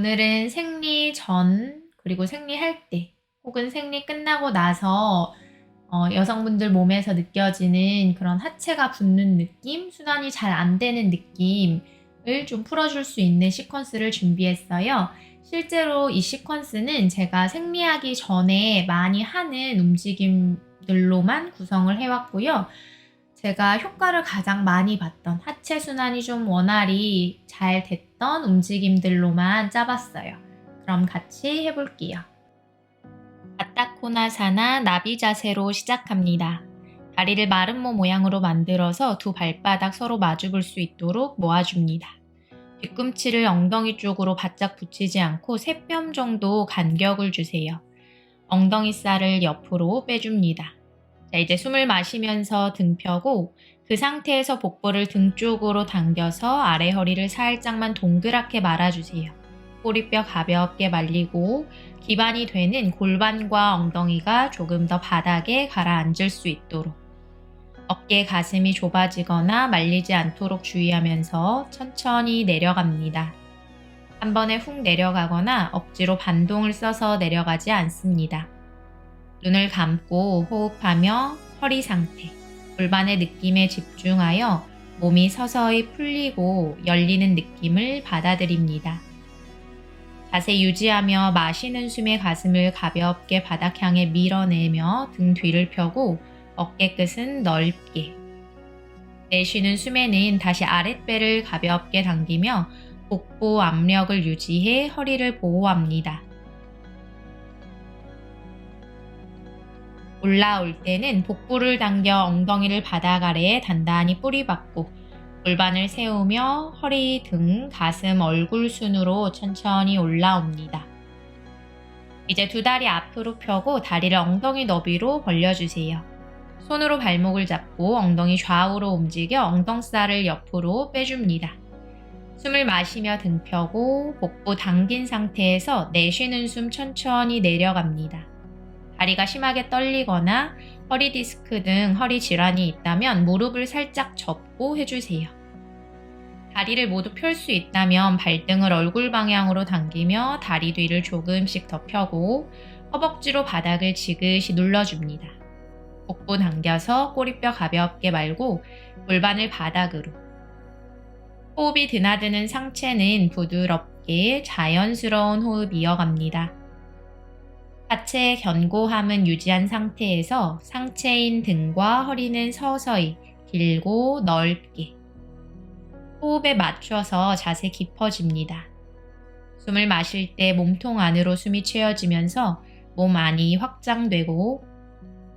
오늘은 생리 전 그리고 생리할 때 혹은 생리 끝나고 나서 어, 여성분들 몸에서 느껴지는 그런 하체가 붓는 느낌, 순환이 잘 안 되는 느낌을 좀 풀어줄 수 있는 시퀀스를 준비했어요. 실제로 이 시퀀스는 제가 생리하기 전에 많이 하는 움직임들로만 구성을 해왔고요. 제가 효과를 가장 많이 봤던 하체 순환이 좀 원활히 잘 됐던 움직임들로만 짜봤어요. 그럼 같이 해볼게요. 바타코나사나 나비 자세로 시작합니다. 다리를 마름모 모양으로 만들어서 두 발바닥 서로 마주볼 수 있도록 모아줍니다. 뒤꿈치를 엉덩이 쪽으로 바짝 붙이지 않고 세뼘 정도 간격을 주세요. 엉덩이 살을 옆으로 빼줍니다. 자, 이제 숨을 마시면서 등 펴고 그 상태에서 복부를 등 쪽으로 당겨서 아래 허리를 살짝만 동그랗게 말아주세요. 꼬리뼈 가볍게 말리고 기반이 되는 골반과 엉덩이가 조금 더 바닥에 가라앉을 수 있도록 어깨 가슴이 좁아지거나 말리지 않도록 주의하면서 천천히 내려갑니다. 한 번에 훅 내려가거나 억지로 반동을 써서 내려가지 않습니다. 눈을 감고 호흡하며 허리 상태, 골반의 느낌에 집중하여 몸이 서서히 풀리고 열리는 느낌을 받아들입니다. 자세 유지하며 마시는 숨에 가슴을 가볍게 바닥 향해 밀어내며 등 뒤를 펴고 어깨 끝은 넓게. 내쉬는 숨에는 다시 아랫배를 가볍게 당기며 복부 압력을 유지해 허리를 보호합니다. 올라올 때는 복부를 당겨 엉덩이를 바닥 아래에 단단히 뿌리박고 골반을 세우며 허리, 등, 가슴, 얼굴 순으로 천천히 올라옵니다. 이제 두 다리 앞으로 펴고 다리를 엉덩이 너비로 벌려주세요. 손으로 발목을 잡고 엉덩이 좌우로 움직여 엉덩살을 옆으로 빼줍니다. 숨을 마시며 등 펴고 복부 당긴 상태에서 내쉬는 숨 천천히 내려갑니다. 다리가 심하게 떨리거나 허리 디스크 등 허리 질환이 있다면 무릎을 살짝 접고 해주세요. 다리를 모두 펼 수 있다면 발등을 얼굴 방향으로 당기며 다리 뒤를 조금씩 더 펴고 허벅지로 바닥을 지그시 눌러줍니다. 복부 당겨서 꼬리뼈 가볍게 말고 골반을 바닥으로. 호흡이 드나드는 상체는 부드럽게 자연스러운 호흡 이어갑니다. 하체의 견고함은 유지한 상태에서 상체인 등과 허리는 서서히 길고 넓게 호흡에 맞춰서 자세 깊어집니다. 숨을 마실 때 몸통 안으로 숨이 채워지면서 몸 안이 확장되고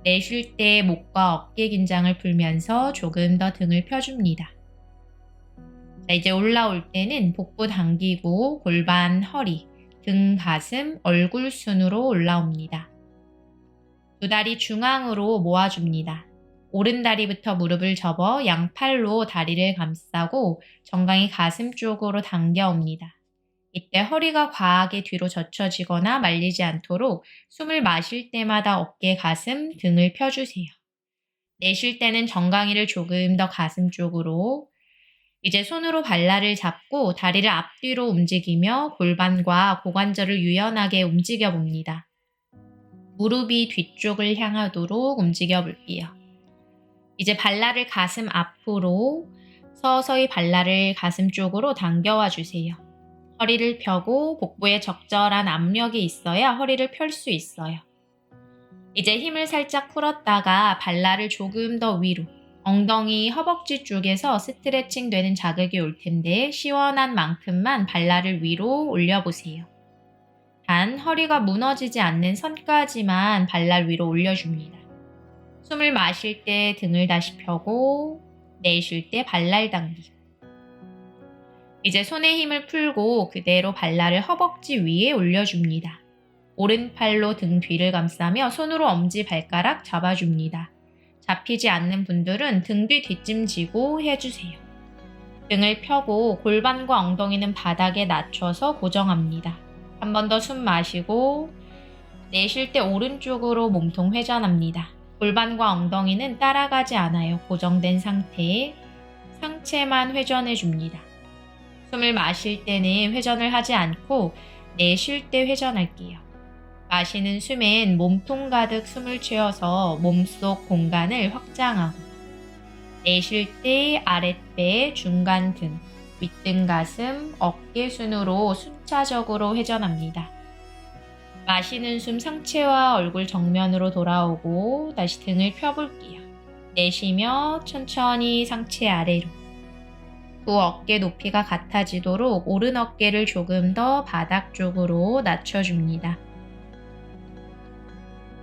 내쉴 때 목과 어깨 긴장을 풀면서 조금 더 등을 펴줍니다. 자, 이제 올라올 때는 복부 당기고 골반, 허리, 등, 가슴, 얼굴 순으로 올라옵니다. 두 다리 중앙으로 모아줍니다. 오른 다리부터 무릎을 접어 양팔로 다리를 감싸고 정강이 가슴 쪽으로 당겨옵니다. 이때 허리가 과하게 뒤로 젖혀지거나 말리지 않도록 숨을 마실 때마다 어깨, 가슴, 등을 펴주세요. 내쉴 때는 정강이를 조금 더 가슴 쪽으로, 이제 손으로 발라를 잡고 다리를 앞뒤로 움직이며 골반과 고관절을 유연하게 움직여 봅니다. 무릎이 뒤쪽을 향하도록 움직여 볼게요. 이제 발라를 가슴 앞으로 서서히 발라를 가슴 쪽으로 당겨와 주세요. 허리를 펴고 복부에 적절한 압력이 있어야 허리를 펼 수 있어요. 이제 힘을 살짝 풀었다가 발라를 조금 더 위로 엉덩이, 허벅지 쪽에서 스트레칭 되는 자극이 올 텐데 시원한 만큼만 발라를 위로 올려보세요. 단 허리가 무너지지 않는 선까지만 발랄 위로 올려줍니다. 숨을 마실 때 등을 다시 펴고 내쉴 때 발랄 당기고 이제 손에 힘을 풀고 그대로 발랄을 허벅지 위에 올려줍니다. 오른팔로 등 뒤를 감싸며 손으로 엄지 발가락 잡아줍니다. 잡히지 않는 분들은 등 뒤 뒷짐지고 해주세요. 등을 펴고 골반과 엉덩이는 바닥에 낮춰서 고정합니다. 한 번 더 숨 마시고 내쉴 때 오른쪽으로 몸통 회전합니다. 골반과 엉덩이는 따라가지 않아요. 고정된 상태에 상체만 회전해 줍니다. 숨을 마실 때는 회전을 하지 않고 내쉴 때 회전할게요. 마시는 숨엔 몸통 가득 숨을 채워서 몸속 공간을 확장하고 내쉴 때 아랫배, 중간 등, 윗등 가슴, 어깨 순으로 순차적으로 회전합니다. 마시는 숨 상체와 얼굴 정면으로 돌아오고 다시 등을 펴볼게요. 내쉬며 천천히 상체 아래로 두 어깨 높이가 같아지도록 오른 어깨를 조금 더 바닥 쪽으로 낮춰줍니다.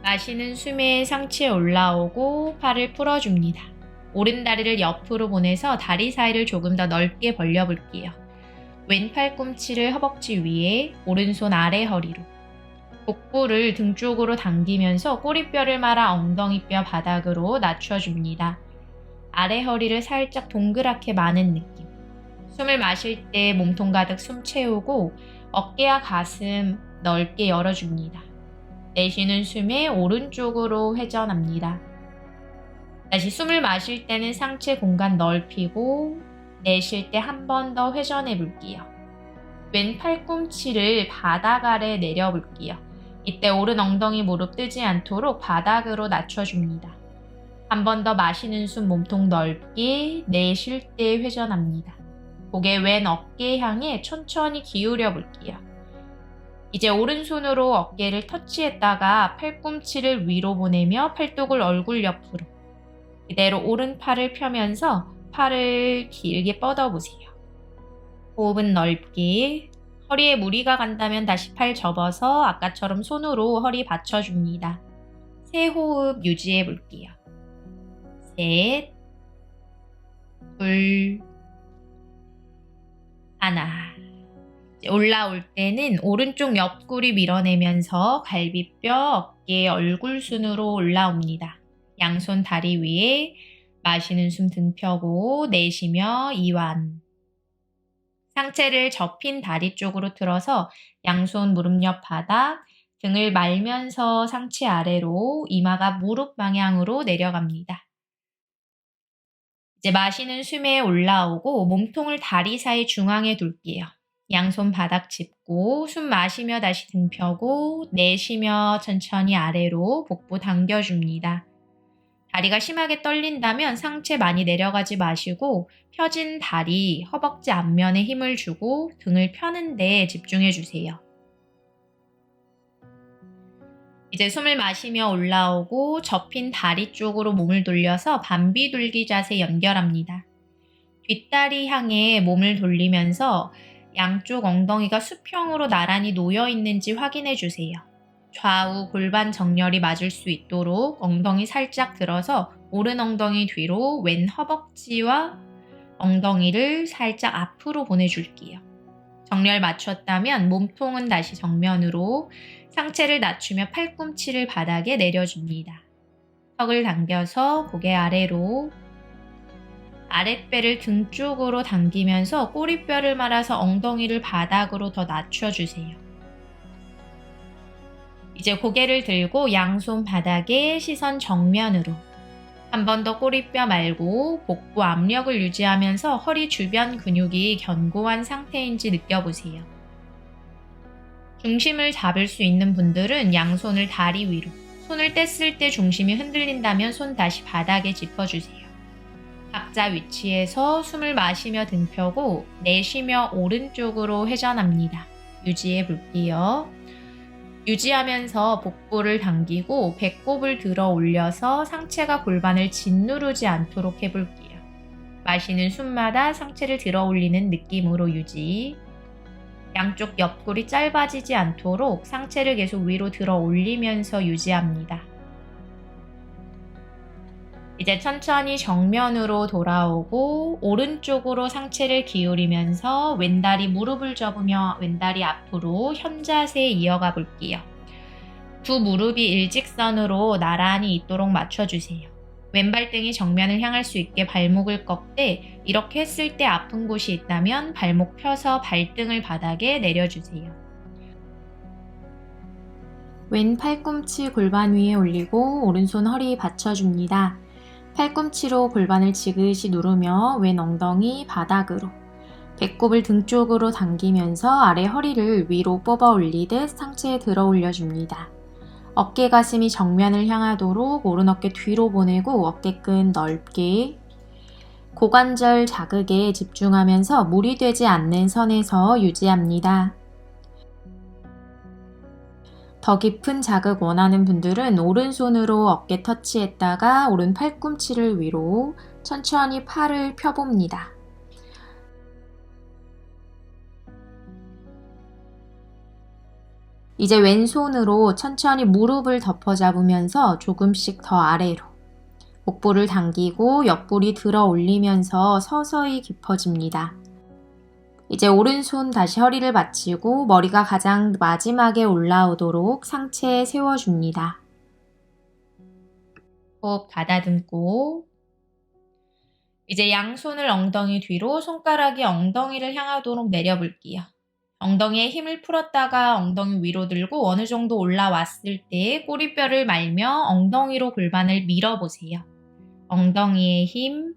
마시는 숨에 상체 올라오고 팔을 풀어줍니다. 오른 다리를 옆으로 보내서 다리 사이를 조금 더 넓게 벌려볼게요. 왼 팔 꿈치를 허벅지 위에 오른손 아래 허리로 복부를 등 쪽으로 당기면서 꼬리뼈를 말아 엉덩이뼈 바닥으로 낮춰줍니다. 아래 허리를 살짝 동그랗게 마는 느낌. 숨을 마실 때 몸통 가득 숨 채우고 어깨와 가슴 넓게 열어줍니다. 내쉬는 숨에 오른쪽으로 회전합니다. 다시 숨을 마실 때는 상체 공간 넓히고 내쉴 때 한 번 더 회전해 볼게요. 왼 팔꿈치를 바닥 아래 내려 볼게요. 이때 오른 엉덩이 무릎 뜨지 않도록 바닥으로 낮춰줍니다. 한 번 더 마시는 숨 몸통 넓게 내쉴 때 회전합니다. 고개 왼 어깨 향해 천천히 기울여 볼게요. 이제 오른손으로 어깨를 터치했다가 팔꿈치를 위로 보내며 팔뚝을 얼굴 옆으로 그대로 오른팔을 펴면서 팔을 길게 뻗어보세요. 호흡은 넓게 허리에 무리가 간다면 다시 팔 접어서 아까처럼 손으로 허리 받쳐줍니다. 세 호흡 유지해 볼게요. 셋, 둘, 하나. 올라올 때는 오른쪽 옆구리 밀어내면서 갈비뼈, 어깨, 얼굴 순으로 올라옵니다. 양손 다리 위에 마시는 숨 등 펴고 내쉬며 이완. 상체를 접힌 다리 쪽으로 틀어서 양손 무릎 옆 바닥, 등을 말면서 상체 아래로 이마가 무릎 방향으로 내려갑니다. 이제 마시는 숨에 올라오고 몸통을 다리 사이 중앙에 둘게요. 양손 바닥 짚고 숨 마시며 다시 등 펴고 내쉬며 천천히 아래로 복부 당겨줍니다. 다리가 심하게 떨린다면 상체 많이 내려가지 마시고 펴진 다리, 허벅지 앞면에 힘을 주고 등을 펴는 데 집중해 주세요. 이제 숨을 마시며 올라오고 접힌 다리 쪽으로 몸을 돌려서 반비 돌기 자세 연결합니다. 뒷다리 향해 몸을 돌리면서 양쪽 엉덩이가 수평으로 나란히 놓여 있는지 확인해 주세요. 좌우 골반 정렬이 맞을 수 있도록 엉덩이 살짝 들어서 오른 엉덩이 뒤로 왼 허벅지와 엉덩이를 살짝 앞으로 보내줄게요. 정렬 맞췄다면 몸통은 다시 정면으로 상체를 낮추며 팔꿈치를 바닥에 내려줍니다. 턱을 당겨서 고개 아래로 아랫배를 등 쪽으로 당기면서 꼬리뼈를 말아서 엉덩이를 바닥으로 더 낮춰주세요. 이제 고개를 들고 양손 바닥에 시선 정면으로 한 번 더 꼬리뼈 말고 복부 압력을 유지하면서 허리 주변 근육이 견고한 상태인지 느껴보세요. 중심을 잡을 수 있는 분들은 양손을 다리 위로, 손을 뗐을 때 중심이 흔들린다면 손 다시 바닥에 짚어주세요. 각자 위치에서 숨을 마시며 등 펴고 내쉬며 오른쪽으로 회전합니다. 유지해 볼게요. 유지하면서 복부를 당기고 배꼽을 들어 올려서 상체가 골반을 짓누르지 않도록 해볼게요. 마시는 숨마다 상체를 들어 올리는 느낌으로 유지. 양쪽 옆구리 짧아지지 않도록 상체를 계속 위로 들어 올리면서 유지합니다. 이제 천천히 정면으로 돌아오고 오른쪽으로 상체를 기울이면서 왼다리 무릎을 접으며 왼다리 앞으로 현자세 이어가 볼게요. 두 무릎이 일직선으로 나란히 있도록 맞춰주세요. 왼발등이 정면을 향할 수 있게 발목을 꺾되 이렇게 했을 때 아픈 곳이 있다면 발목 펴서 발등을 바닥에 내려주세요. 왼 팔꿈치 골반 위에 올리고 오른손 허리 받쳐줍니다. 팔꿈치로 골반을 지그시 누르며 왼 엉덩이 바닥으로 배꼽을 등 쪽으로 당기면서 아래 허리를 위로 뽑아 올리듯 상체에 들어 올려줍니다. 어깨 가슴이 정면을 향하도록 오른 어깨 뒤로 보내고 어깨끈 넓게 고관절 자극에 집중하면서 무리 되지 않는 선에서 유지합니다. 더 깊은 자극 원하는 분들은 오른손으로 어깨 터치했다가 오른 팔꿈치를 위로 천천히 팔을 펴봅니다. 이제 왼손으로 천천히 무릎을 덮어 잡으면서 조금씩 더 아래로 복부를 당기고 옆구리 들어 올리면서 서서히 깊어집니다. 이제 오른손 다시 허리를 받치고 머리가 가장 마지막에 올라오도록 상체에 세워줍니다. 호흡 가다듬고 이제 양손을 엉덩이 뒤로 손가락이 엉덩이를 향하도록 내려볼게요. 엉덩이에 힘을 풀었다가 엉덩이 위로 들고 어느 정도 올라왔을 때 꼬리뼈를 말며 엉덩이로 골반을 밀어보세요. 엉덩이에 힘,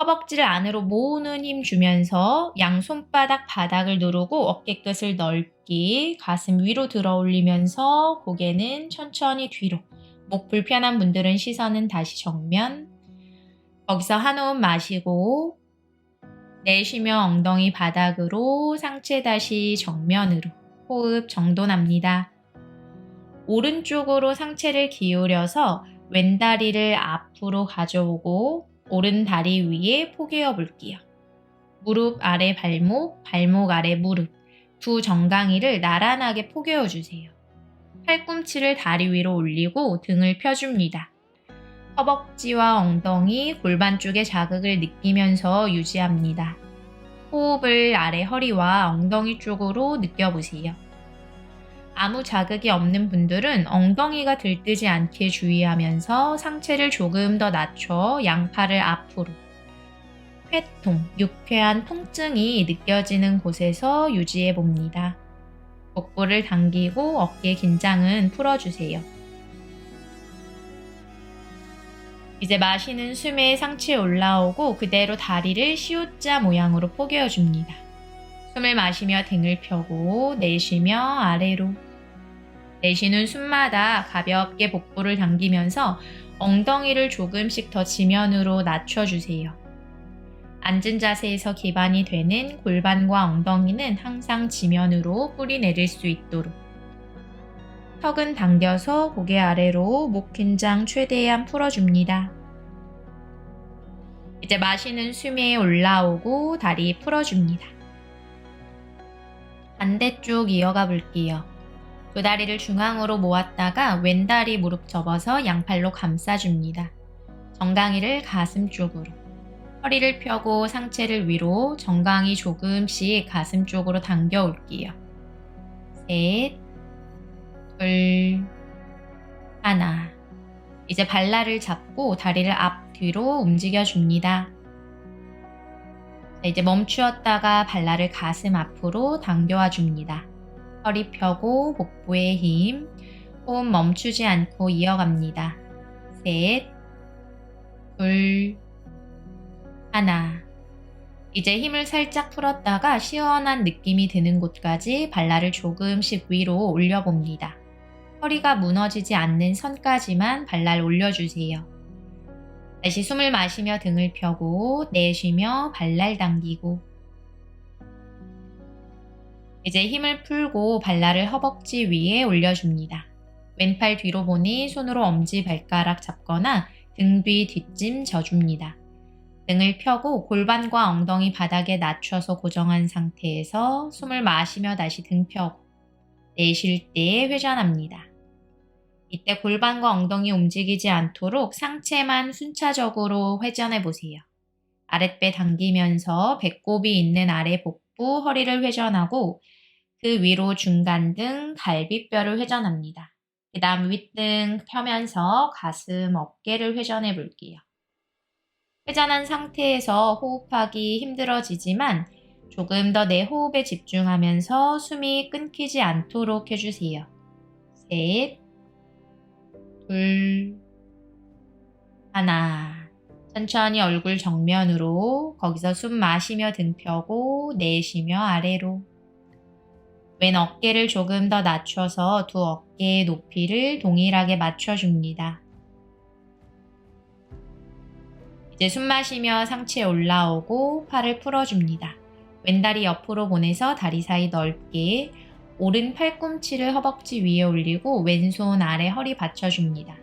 허벅지를 안으로 모으는 힘 주면서 양 손바닥 바닥을 누르고 어깨 끝을 넓게 가슴 위로 들어 올리면서 고개는 천천히 뒤로. 목 불편한 분들은 시선은 다시 정면. 거기서 한 호흡 마시고 내쉬며 엉덩이 바닥으로 상체 다시 정면으로 호흡 정돈합니다. 오른쪽으로 상체를 기울여서 왼다리를 앞으로 가져오고 오른 다리 위에 포개어 볼게요. 무릎 아래 발목, 발목 아래 무릎, 두 정강이를 나란하게 포개어 주세요. 팔꿈치를 다리 위로 올리고 등을 펴줍니다. 허벅지와 엉덩이, 골반 쪽에 자극을 느끼면서 유지합니다. 호흡을 아래 허리와 엉덩이 쪽으로 느껴보세요. 아무 자극이 없는 분들은 엉덩이가 들뜨지 않게 주의하면서 상체를 조금 더 낮춰 양팔을 앞으로 회통, 유쾌한 통증이 느껴지는 곳에서 유지해 봅니다. 복부를 당기고 어깨 긴장은 풀어주세요. 이제 마시는 숨에 상체에 올라오고 그대로 다리를 시옷자 모양으로 포개어 줍니다. 숨을 마시며 등을 펴고 내쉬며 아래로 내쉬는 숨마다 가볍게 복부를 당기면서 엉덩이를 조금씩 더 지면으로 낮춰주세요. 앉은 자세에서 기반이 되는 골반과 엉덩이는 항상 지면으로 뿌리 내릴 수 있도록 턱은 당겨서 고개 아래로 목 긴장 최대한 풀어줍니다. 이제 마시는 숨에 올라오고 다리 풀어줍니다. 반대쪽 이어가 볼게요. 두 다리를 중앙으로 모았다가 왼다리 무릎 접어서 양팔로 감싸줍니다. 정강이를 가슴 쪽으로. 허리를 펴고 상체를 위로 정강이 조금씩 가슴 쪽으로 당겨 올게요. 셋, 둘, 하나. 이제 발날을 잡고 다리를 앞 뒤로 움직여 줍니다. 이제 멈추었다가 발날을 가슴 앞으로 당겨와 줍니다. 허리 펴고 복부에 힘, 호흡 멈추지 않고 이어갑니다. 셋, 둘, 하나. 이제 힘을 살짝 풀었다가 시원한 느낌이 드는 곳까지 발라를 조금씩 위로 올려봅니다. 허리가 무너지지 않는 선까지만 발랄 올려주세요. 다시 숨을 마시며 등을 펴고 내쉬며 발랄 당기고 이제 힘을 풀고 발날을 허벅지 위에 올려줍니다. 왼팔 뒤로 보니 손으로 엄지 발가락 잡거나 등 뒤 뒷짐 져줍니다. 등을 펴고 골반과 엉덩이 바닥에 낮춰서 고정한 상태에서 숨을 마시며 다시 등 펴고 내쉴 때 회전합니다. 이때 골반과 엉덩이 움직이지 않도록 상체만 순차적으로 회전해 보세요. 아랫배 당기면서 배꼽이 있는 아래 복부, 허리를 회전하고 그 위로 중간 등 갈비뼈를 회전합니다. 그 다음 윗등 펴면서 가슴, 어깨를 회전해 볼게요. 회전한 상태에서 호흡하기 힘들어지지만 조금 더 내 호흡에 집중하면서 숨이 끊기지 않도록 해주세요. 셋, 둘, 하나. 천천히 얼굴 정면으로 거기서 숨 마시며 등 펴고 내쉬며 아래로 왼 어깨를 조금 더 낮춰서 두 어깨의 높이를 동일하게 맞춰줍니다. 이제 숨 마시며 상체 올라오고 팔을 풀어줍니다. 왼다리 옆으로 보내서 다리 사이 넓게 오른 팔꿈치를 허벅지 위에 올리고 왼손 아래 허리 받쳐줍니다.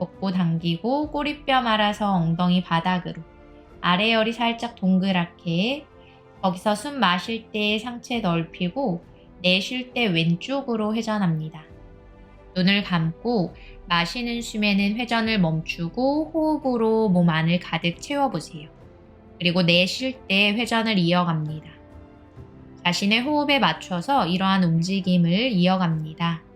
복부 당기고 꼬리뼈 말아서 엉덩이 바닥으로 아래 허리 살짝 동그랗게 거기서 숨 마실 때 상체 넓히고 내쉴 때 왼쪽으로 회전합니다. 눈을 감고 마시는 숨에는 회전을 멈추고 호흡으로 몸 안을 가득 채워보세요. 그리고 내쉴 때 회전을 이어갑니다. 자신의 호흡에 맞춰서 이러한 움직임을 이어갑니다.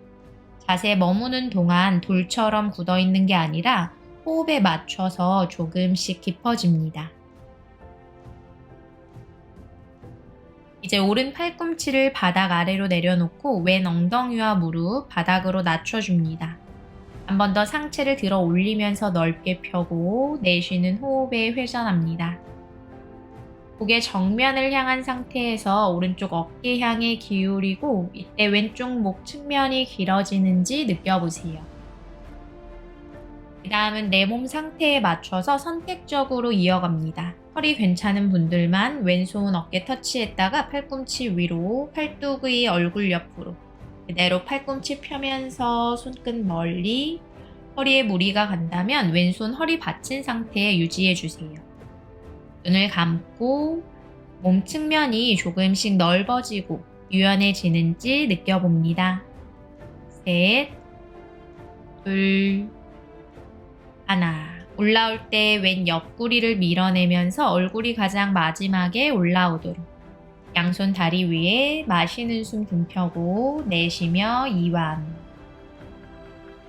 자세 머무는 동안 돌처럼 굳어 있는 게 아니라 호흡에 맞춰서 조금씩 깊어집니다. 이제 오른 팔꿈치를 바닥 아래로 내려놓고 왼 엉덩이와 무릎 바닥으로 낮춰줍니다. 한 번 더 상체를 들어 올리면서 넓게 펴고 내쉬는 호흡에 회전합니다. 고개 정면을 향한 상태에서 오른쪽 어깨 향해 기울이고 이때 왼쪽 목 측면이 길어지는지 느껴보세요. 그 다음은 내 몸 상태에 맞춰서 선택적으로 이어갑니다. 허리 괜찮은 분들만 왼손 어깨 터치했다가 팔꿈치 위로 팔뚝의 얼굴 옆으로 그대로 팔꿈치 펴면서 손끝 멀리 허리에 무리가 간다면 왼손 허리 받친 상태에 유지해 주세요. 눈을 감고 몸 측면이 조금씩 넓어지고 유연해지는지 느껴봅니다. 셋, 둘, 하나. 올라올 때 왼 옆구리를 밀어내면서 얼굴이 가장 마지막에 올라오도록. 양손 다리 위에 마시는 숨 등 펴고 내쉬며 이완.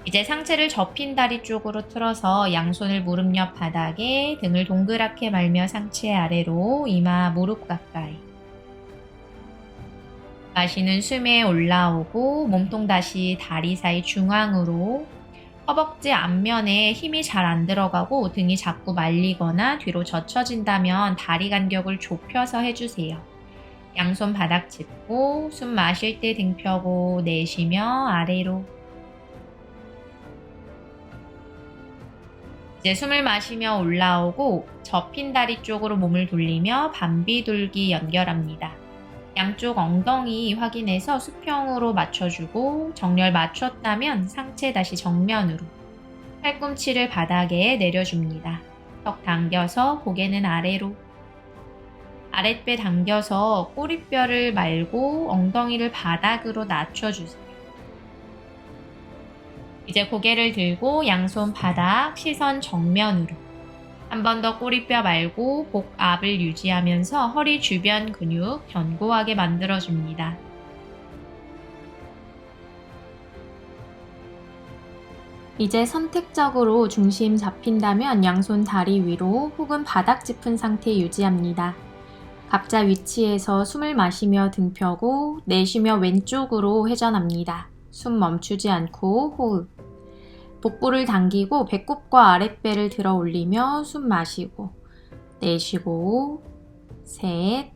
이제 상체를 접힌 다리 쪽으로 틀어서 양손을 무릎 옆 바닥에 등을 동그랗게 말며 상체 아래로 이마 무릎 가까이. 마시는 숨에 올라오고 몸통 다시 다리 사이 중앙으로 허벅지 앞면에 힘이 잘 안 들어가고 등이 자꾸 말리거나 뒤로 젖혀진다면 다리 간격을 좁혀서 해주세요. 양손 바닥 짚고 숨 마실 때 등 펴고 내쉬며 아래로 이제 숨을 마시며 올라오고 접힌 다리 쪽으로 몸을 돌리며 반비 돌기 연결합니다. 양쪽 엉덩이 확인해서 수평으로 맞춰주고 정렬 맞췄다면 상체 다시 정면으로 팔꿈치를 바닥에 내려줍니다. 턱 당겨서 고개는 아래로 아랫배 당겨서 꼬리뼈를 말고 엉덩이를 바닥으로 낮춰주세요. 이제 고개를 들고 양손 바닥, 시선 정면으로 한 번 더 꼬리뼈 말고 복 앞을 유지하면서 허리 주변 근육 견고하게 만들어줍니다. 이제 선택적으로 중심 잡힌다면 양손 다리 위로 혹은 바닥 짚은 상태 유지합니다. 각자 위치에서 숨을 마시며 등 펴고 내쉬며 왼쪽으로 회전합니다. 숨 멈추지 않고 호흡. 복부를 당기고 배꼽과 아랫배를 들어 올리며 숨 마시고 내쉬고 셋,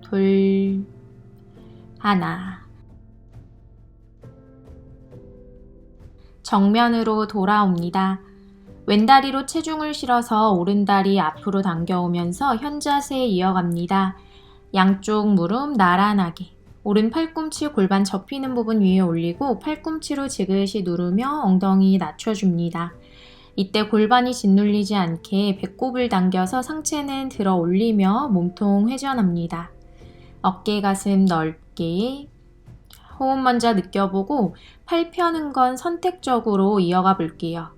둘, 하나. 정면으로 돌아옵니다. 왼다리로 체중을 실어서 오른다리 앞으로 당겨오면서 현자세 이어갑니다. 양쪽 무릎 나란하게. 오른 팔꿈치 골반 접히는 부분 위에 올리고 팔꿈치로 지그시 누르며 엉덩이 낮춰줍니다. 이때 골반이 짓눌리지 않게 배꼽을 당겨서 상체는 들어 올리며 몸통 회전합니다. 어깨 가슴 넓게 호흡 먼저 느껴보고 팔 펴는 건 선택적으로 이어가 볼게요.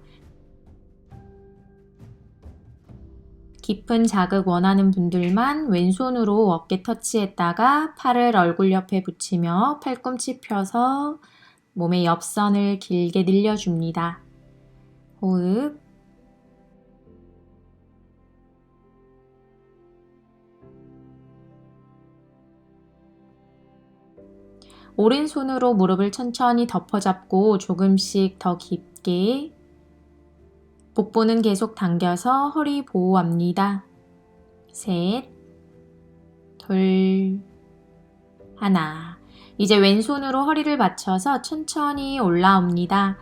깊은 자극 원하는 분들만 왼손으로 어깨 터치했다가 팔을 얼굴 옆에 붙이며 팔꿈치 펴서 몸의 옆선을 길게 늘려줍니다. 호흡. 오른손으로 무릎을 천천히 덮어잡고 조금씩 더 깊게 복부는 계속 당겨서 허리 보호합니다. 셋, 둘, 하나. 이제 왼손으로 허리를 받쳐서 천천히 올라옵니다.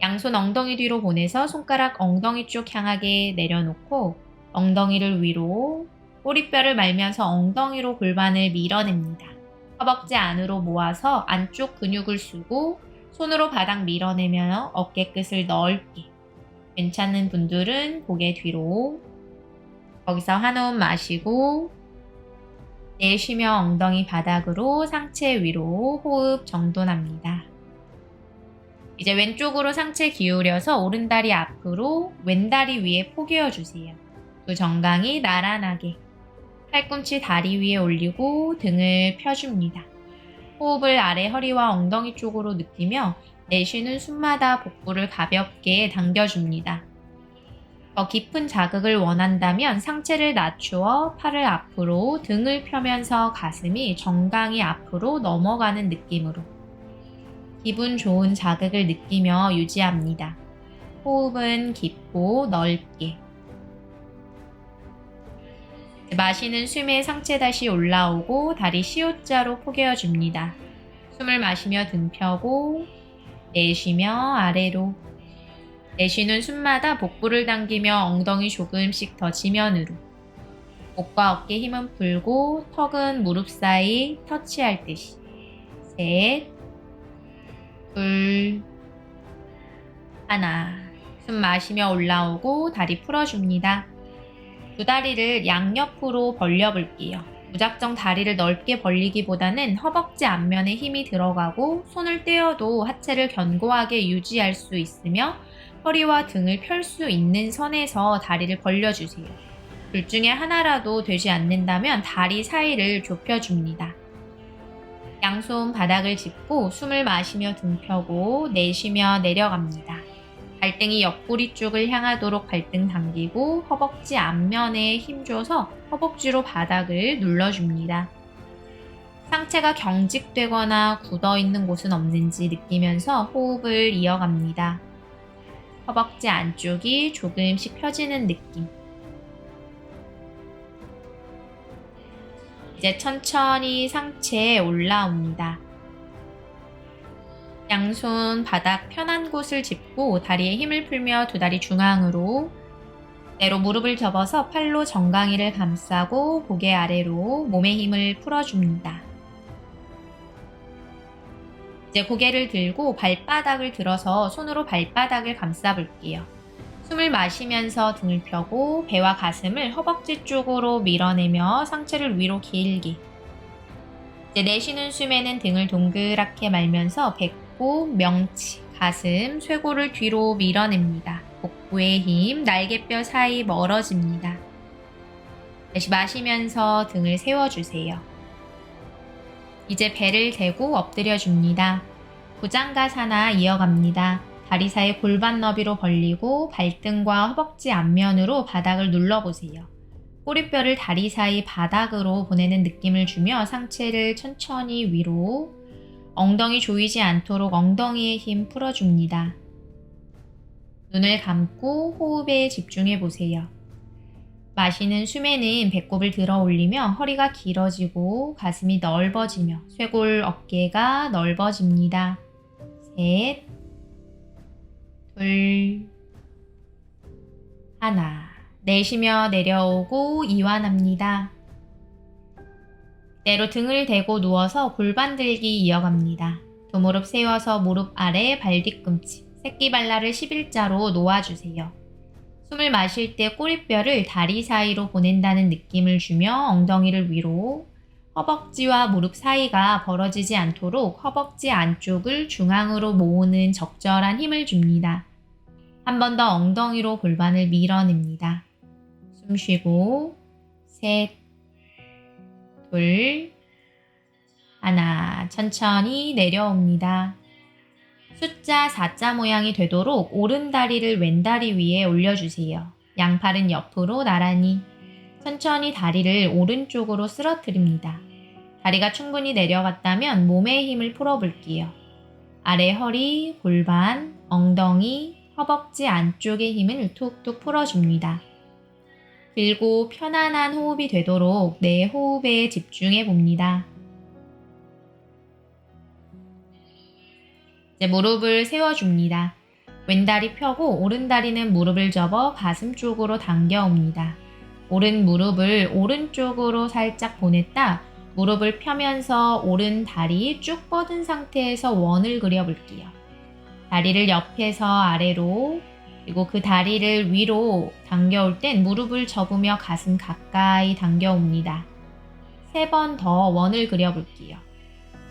양손 엉덩이 뒤로 보내서 손가락 엉덩이 쪽 향하게 내려놓고 엉덩이를 위로 꼬리뼈를 말면서 엉덩이로 골반을 밀어냅니다. 허벅지 안으로 모아서 안쪽 근육을 쓰고 손으로 바닥 밀어내며 어깨 끝을 넓게. 괜찮은 분들은 고개 뒤로. 거기서 한 호흡 마시고 내쉬며 엉덩이 바닥으로 상체 위로 호흡 정돈합니다. 이제 왼쪽으로 상체 기울여서 오른다리 앞으로 왼다리 위에 포개어 주세요. 두 정강이 나란하게. 팔꿈치 다리 위에 올리고 등을 펴줍니다. 호흡을 아래 허리와 엉덩이 쪽으로 느끼며 내쉬는 숨마다 복부를 가볍게 당겨줍니다. 더 깊은 자극을 원한다면 상체를 낮추어 팔을 앞으로 등을 펴면서 가슴이 정강이 앞으로 넘어가는 느낌으로 기분 좋은 자극을 느끼며 유지합니다. 호흡은 깊고 넓게. 마시는 숨에 상체 다시 올라오고 다리 시옷자로 포개어줍니다. 숨을 마시며 등 펴고 내쉬며 아래로. 내쉬는 숨마다 복부를 당기며 엉덩이 조금씩 더 지면으로 목과 어깨 힘은 풀고 턱은 무릎 사이 터치할 듯이. 셋, 둘, 하나. 숨 마시며 올라오고 다리 풀어줍니다. 두 다리를 양옆으로 벌려볼게요. 무작정 다리를 넓게 벌리기보다는 허벅지 앞면에 힘이 들어가고 손을 떼어도 하체를 견고하게 유지할 수 있으며 허리와 등을 펼 수 있는 선에서 다리를 벌려주세요. 둘 중에 하나라도 되지 않는다면 다리 사이를 좁혀줍니다. 양손 바닥을 짚고 숨을 마시며 등 펴고 내쉬며 내려갑니다. 발등이 옆구리 쪽을 향하도록 발등 당기고 허벅지 앞면에 힘줘서 허벅지로 바닥을 눌러줍니다. 상체가 경직되거나 굳어 있는 곳은 없는지 느끼면서 호흡을 이어갑니다. 허벅지 안쪽이 조금씩 펴지는 느낌. 이제 천천히 상체에 올라옵니다. 양손 바닥 편한 곳을 짚고 다리에 힘을 풀며 두 다리 중앙으로 내로 무릎을 접어서 팔로 정강이를 감싸고 고개 아래로 몸의 힘을 풀어줍니다. 이제 고개를 들고 발바닥을 들어서 손으로 발바닥을 감싸 볼게요. 숨을 마시면서 등을 펴고 배와 가슴을 허벅지 쪽으로 밀어내며 상체를 위로 길게. 이제 내쉬는 숨에는 등을 동그랗게 말면서 배꼽, 명치, 가슴, 쇄골을 뒤로 밀어냅니다. 복부의 힘, 날개뼈 사이 멀어집니다. 다시 마시면서 등을 세워주세요. 이제 배를 대고 엎드려 줍니다. 부장가사나 이어갑니다. 다리 사이 골반 너비로 벌리고 발등과 허벅지 앞면으로 바닥을 눌러보세요. 꼬리뼈를 다리 사이 바닥으로 보내는 느낌을 주며 상체를 천천히 위로 엉덩이 조이지 않도록 엉덩이에 힘 풀어줍니다. 눈을 감고 호흡에 집중해 보세요. 마시는 숨에는 배꼽을 들어 올리며 허리가 길어지고 가슴이 넓어지며 쇄골 어깨가 넓어집니다. 셋, 둘, 하나. 내쉬며 내려오고 이완합니다. 때로 등을 대고 누워서 골반 들기 이어갑니다. 두 무릎 세워서 무릎 아래 발 뒤꿈치, 새끼발라를 11자로 놓아주세요. 숨을 마실 때 꼬리뼈를 다리 사이로 보낸다는 느낌을 주며 엉덩이를 위로 허벅지와 무릎 사이가 벌어지지 않도록 허벅지 안쪽을 중앙으로 모으는 적절한 힘을 줍니다. 한 번 더 엉덩이로 골반을 밀어냅니다. 숨 쉬고 셋, 둘, 하나 천천히 내려옵니다. 숫자 4자 모양이 되도록 오른 다리를 왼 다리 위에 올려주세요. 양팔은 옆으로 나란히 천천히 다리를 오른쪽으로 쓰러뜨립니다. 다리가 충분히 내려갔다면 몸의 힘을 풀어볼게요. 아래 허리, 골반, 엉덩이, 허벅지 안쪽의 힘을 툭툭 풀어줍니다. 길고 편안한 호흡이 되도록 내 호흡에 집중해 봅니다. 이제 무릎을 세워줍니다. 왼다리 펴고 오른다리는 무릎을 접어 가슴 쪽으로 당겨옵니다. 오른 무릎을 오른쪽으로 살짝 보냈다 무릎을 펴면서 오른 다리 쭉 뻗은 상태에서 원을 그려볼게요. 다리를 옆에서 아래로 그리고 그 다리를 위로 당겨올 땐 무릎을 접으며 가슴 가까이 당겨옵니다. 세 번 더 원을 그려볼게요.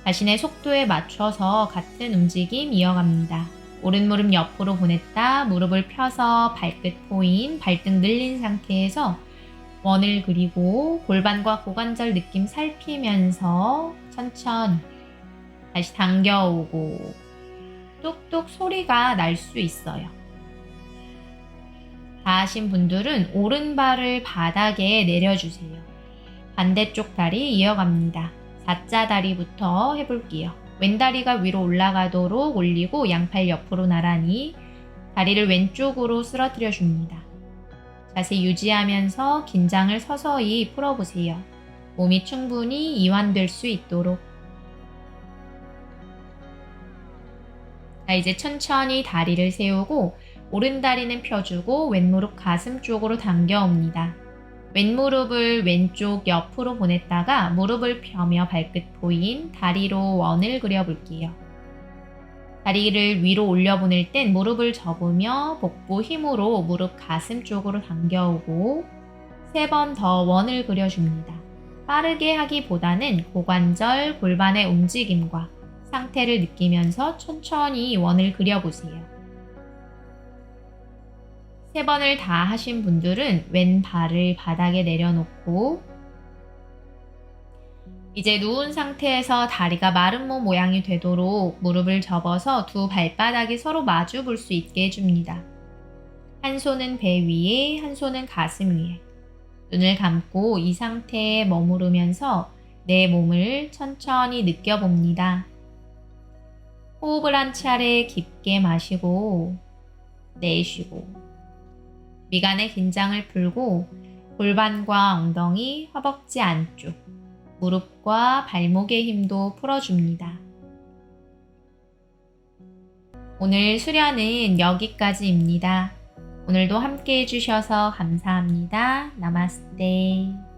자신의 속도에 맞춰서 같은 움직임 이어갑니다. 오른 무릎 옆으로 보냈다 무릎을 펴서 발끝 포인 발등 늘린 상태에서 원을 그리고 골반과 고관절 느낌 살피면서 천천히 다시 당겨오고 뚝뚝 소리가 날 수 있어요. 다 하신 분들은 오른발을 바닥에 내려주세요. 반대쪽 다리 이어갑니다. 4자 다리부터 해볼게요. 왼다리가 위로 올라가도록 올리고 양팔 옆으로 나란히 다리를 왼쪽으로 쓰러뜨려 줍니다. 자세 유지하면서 긴장을 서서히 풀어보세요. 몸이 충분히 이완될 수 있도록. 자, 이제 천천히 다리를 세우고 오른 다리는 펴주고 왼무릎 가슴 쪽으로 당겨옵니다. 왼무릎을 왼쪽 옆으로 보냈다가 무릎을 펴며 발끝 보인 다리로 원을 그려볼게요. 다리를 위로 올려보낼 땐 무릎을 접으며 복부 힘으로 무릎 가슴 쪽으로 당겨오고 세 번 더 원을 그려줍니다. 빠르게 하기보다는 고관절, 골반의 움직임과 상태를 느끼면서 천천히 원을 그려보세요. 세 번을 다 하신 분들은 왼 발을 바닥에 내려놓고 이제 누운 상태에서 다리가 몸 모양이 되도록 무릎을 접어서 두 발바닥이 서로 마주 볼 수 있게 해줍니다. 한 손은 배 위에, 한 손은 가슴 위에. 눈을 감고 이 상태에 머무르면서 내 몸을 천천히 느껴봅니다. 호흡을 한 차례 깊게 마시고 내쉬고 미간의 긴장을 풀고 골반과 엉덩이, 허벅지 안쪽, 무릎과 발목의 힘도 풀어줍니다. 오늘 수련은 여기까지입니다. 오늘도 함께 해주셔서 감사합니다. 나마스테.